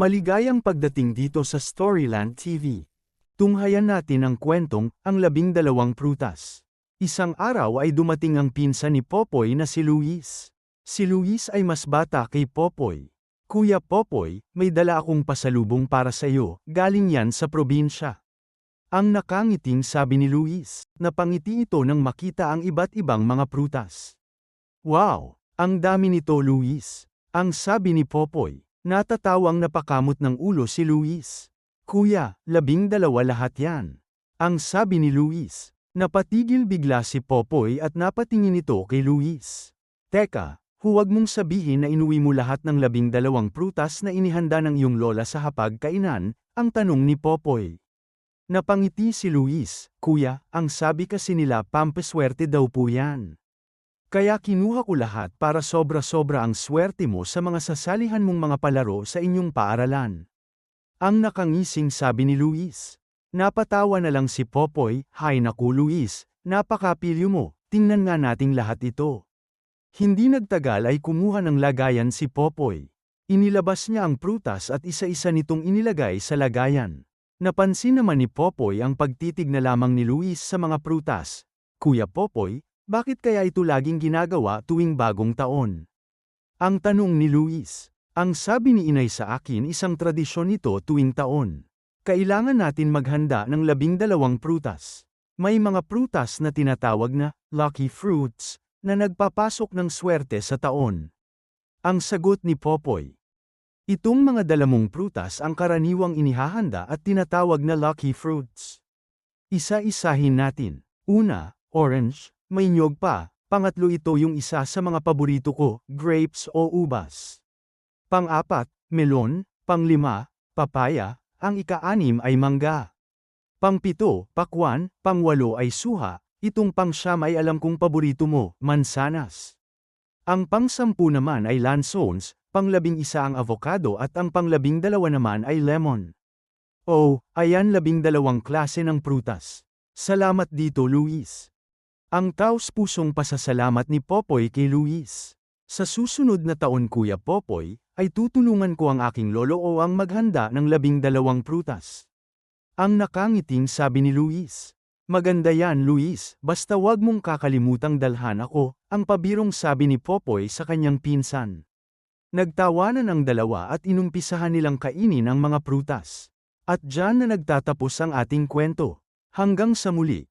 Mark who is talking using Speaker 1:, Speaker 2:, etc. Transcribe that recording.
Speaker 1: Maligayang pagdating dito sa Storyland TV. Tunghayan natin ang kwentong Ang Labing Dalawang Prutas. Isang araw ay dumating ang pinsan ni Popoy na si Luis. Si Luis ay mas bata kay Popoy. Kuya Popoy, may dala akong pasalubong para sa iyo, galing yan sa probinsya. Ang nakangiting sabi ni Luis, napangiti ito nang makita ang iba't ibang mga prutas. Wow! Ang dami nito Luis. Ang sabi ni Popoy. Natatawang napakamot ng ulo si Luis. Kuya, labing dalawa lahat yan. Ang sabi ni Luis. Napatigil bigla si Popoy at napatingin ito kay Luis. Teka, huwag mong sabihin na inuwi mo lahat ng labing dalawang prutas na inihanda ng iyong lola sa hapag-kainan, ang tanong ni Popoy. Napangiti si Luis, Kuya, ang sabi kasi nila pampaswerte daw po yan. Kaya kinuha ko lahat para sobra-sobra ang swerte mo sa mga sasalihan mong mga palaro sa inyong paaralan. Ang nakangising sabi ni Luis. Napatawa na lang si Popoy, Hay naku Luis, napakapilyo mo, tingnan nga nating lahat ito. Hindi nagtagal ay kumuha ng lagayan si Popoy. Inilabas niya ang prutas at isa-isa nitong inilagay sa lagayan. Napansin naman ni Popoy ang pagtitig na lamang ni Luis sa mga prutas. Kuya Popoy, bakit kaya ito laging ginagawa tuwing bagong taon? Ang tanong ni Luis. Ang sabi ni inay sa akin isang tradisyon ito tuwing taon. Kailangan natin maghanda ng labing dalawang prutas. May mga prutas na tinatawag na lucky fruits na nagpapasok ng swerte sa taon. Ang sagot ni Popoy. Itong mga dalamong prutas ang karaniwang inihahanda at tinatawag na lucky fruits. Isa-isahin natin. Una, orange, may nyog pa, pangatlo ito yung isa sa mga paborito ko, grapes o ubas. Pang-apat, melon, panglima, papaya, ang ika-anim ay mangga. Pangpito, pakwan, pangwalo ay suha, itong pangsyam ay alam kong paborito mo, mansanas. Ang pangsampu naman ay lansones, panglabing isa ang avocado at ang panglabing dalawa naman ay lemon. Oh, ayan labing dalawang klase ng prutas. Salamat dito Luis. Ang taos-pusong pasasalamat ni Popoy kay Luis. Sa susunod na taon Kuya Popoy, ay tutulungan ko ang aking lolo o ang maghanda ng labing dalawang prutas. Ang nakangiting sabi ni Luis. Maganda yan Luis, basta wag mong kakalimutang dalhan ako, ang pabirong sabi ni Popoy sa kanyang pinsan. Nagtawanan ang dalawa at inumpisahan nilang kainin ang mga prutas. At dyan na nagtatapos ang ating kwento. Hanggang sa muli.